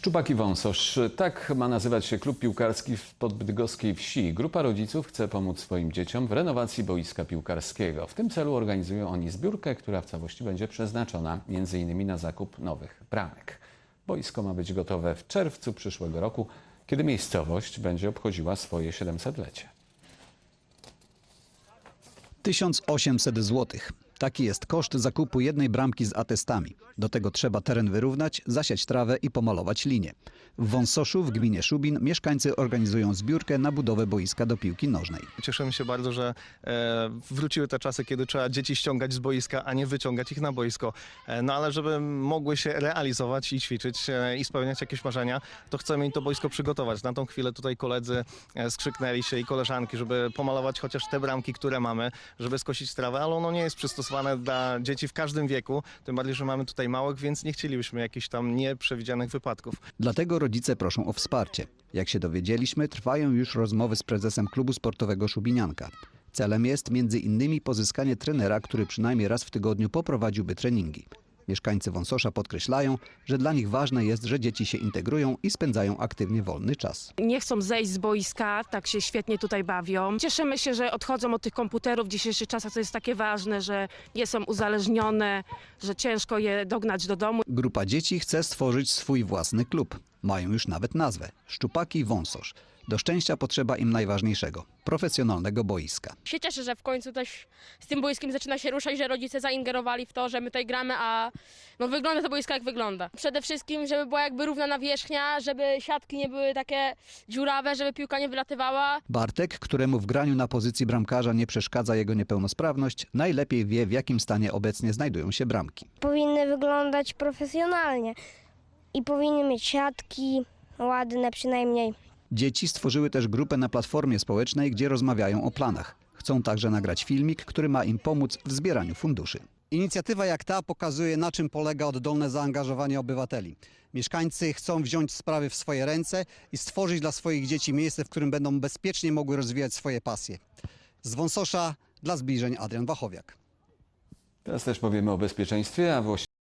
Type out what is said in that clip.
Szczupaki Wąsosz. Tak ma nazywać się klub piłkarski w podbydgoskiej wsi. Grupa rodziców chce pomóc swoim dzieciom w renowacji boiska piłkarskiego. W tym celu organizują oni zbiórkę, która w całości będzie przeznaczona m.in. na zakup nowych bramek. Boisko ma być gotowe w czerwcu przyszłego roku, kiedy miejscowość będzie obchodziła swoje 700-lecie. 1800 zł. Taki jest koszt zakupu jednej bramki z atestami. Do tego trzeba teren wyrównać, zasiać trawę i pomalować linie. W Wąsoszu w gminie Szubin mieszkańcy organizują zbiórkę na budowę boiska do piłki nożnej. Cieszymy się bardzo, że e, wróciły te czasy, kiedy trzeba dzieci ściągać z boiska, a nie wyciągać ich na boisko. E, no ale żeby mogły się realizować i ćwiczyć e, i spełniać jakieś marzenia, to chcemy im to boisko przygotować. Na tą chwilę tutaj koledzy e, skrzyknęli się i koleżanki, żeby pomalować chociaż te bramki, które mamy, żeby skosić trawę, ale ono nie jest przystosowane dla dzieci w każdym wieku, tym bardziej, że mamy tutaj małych, więc nie chcielibyśmy jakichś tam nieprzewidzianych wypadków. Dlatego rodzice proszą o wsparcie. Jak się dowiedzieliśmy, trwają już rozmowy z prezesem klubu sportowego Szubinianka. Celem jest między innymi pozyskanie trenera, który przynajmniej raz w tygodniu poprowadziłby treningi. Mieszkańcy Wąsosza podkreślają, że dla nich ważne jest, że dzieci się integrują i spędzają aktywnie wolny czas. nie chcą zejść z boiska, tak się świetnie tutaj bawią. Cieszymy się, że odchodzą od tych komputerów w dzisiejszych czasach, co jest takie ważne, że nie są uzależnione, że ciężko je dognać do domu. Grupa dzieci chce stworzyć swój własny klub. Mają już nawet nazwę Szczupaki Wąsosz. Do szczęścia potrzeba im najważniejszego profesjonalnego boiska. się cieszę, że w końcu też z tym boiskiem zaczyna się ruszać, że rodzice zaingerowali w to, że my tutaj gramy, a no wygląda to boisko jak wygląda. Przede wszystkim, żeby była jakby równa nawierzchnia, żeby siatki nie były takie dziurawe, żeby piłka nie wylatywała. Bartek, któremu w graniu na pozycji bramkarza nie przeszkadza jego niepełnosprawność, najlepiej wie, w jakim stanie obecnie znajdują się bramki. powinny wyglądać profesjonalnie i powinny mieć siatki ładne przynajmniej. Dzieci stworzyły też grupę na platformie społecznej, gdzie rozmawiają o planach. Chcą także nagrać filmik, który ma im pomóc w zbieraniu funduszy. Inicjatywa jak ta pokazuje, na czym polega oddolne zaangażowanie obywateli. Mieszkańcy chcą wziąć sprawy w swoje ręce i stworzyć dla swoich dzieci miejsce, w którym będą bezpiecznie mogły rozwijać swoje pasje. Z Wąsosza dla zbliżeń Adrian Wachowiak. Teraz też powiemy o bezpieczeństwie, a właściwie